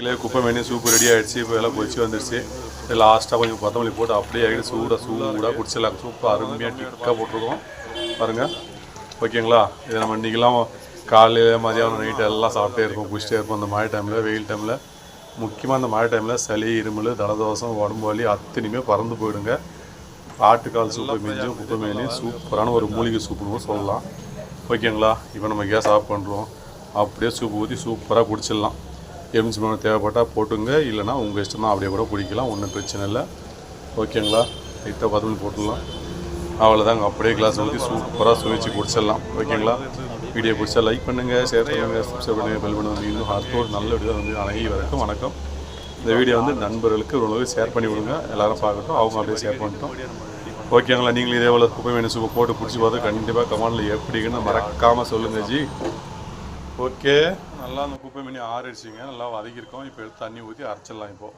இல்லை குப்பை மேனி soup ready ஆகிடுச்சு இப்போ எல்லாம் கொதிச்சு வந்துருச்சு. லாஸ்ட்டாக கொஞ்சம் கொத்தமல்லி போட்டு அப்படியே ஆகிட்டு சூடாக சூடாக குடிச்சிடலாம். சூப்பு அருமையாக டிக்காக போட்டிருக்கோம். பாருங்கள் ஓகேங்களா இதை நம்ம இன்றைக்கெல்லாம் காலையில் மதியானம் நைட்டு எல்லாம் சாப்பிட்டே இருப்போம் குடிச்சிட்டே இருப்போம். அந்த மழை டைமில் வெயில் டைமில் முக்கியமாக அந்த மழை டைமில் சளி இருமல் தலதோஷம் உடம்பு வலி அத்தனையுமே பறந்து போயிடுங்க. ஆட்டுக்கால் சூப்பு மிஞ்சும் குப்பை மேனி சூப்பரான ஒரு மூலிகை சூப்புன்னு சொல்லலாம். ஓகேங்களா இப்போ நம்ம கேஸ் ஆஃப் பண்ணுறோம் அப்படியே சூப்பு ஊற்றி சூப்பராக குடிச்சிடலாம். எலுமிச்சை பழம் தேவைப்பட்டால் போட்டுங்க. இல்லைனா உங்கள் இஷ்டம் தான் அப்படியே கூட குடிக்கலாம். ஒன்றும் பிரச்சனை இல்லை. ஓகேங்களா? லைட்டாக பதவி போட்டுடலாம். அவ்வளோதாங்க அப்படியே கிளாஸ் ஊற்றி சூப்பராக சுவைச்சு குடிச்சிடலாம். ஓகேங்களா? வீடியோ பிடிச்சா லைக் பண்ணுங்கள் ஷேர் பண்ணுங்கள் சப்ஸ்கிரைப் பண்ணுங்கள் பெல் பண்ணுங்கள் இன்னும் அடுத்த ஒரு நல்ல வீடியோ வந்து அனைவருக்கும் வணக்கம். இந்த வீடியோ வந்து நண்பர்களுக்கு ஓரளவு ஷேர் பண்ணி விடுங்க எல்லோரும் பார்க்கட்டும். அவங்க அப்படியே ஷேர் பண்ணிட்டோம். ஓகேங்களா? நீங்களும் இதே போல் குப்பை மீன் சூப்பை போட்டு பிடிச்சி பார்த்து கண்டிப்பாக கமாண்டில் எப்படின்னு மறக்காமல் சொல்லுங்கள் ஜி. ஓகே நல்லா அந்த குப்பை மீன் ஆறிடுச்சிங்க. நல்லா வதக்கியிருக்கோம். இப்போ எடுத்து தண்ணி ஊற்றி அரைச்சிடலாம் இப்போது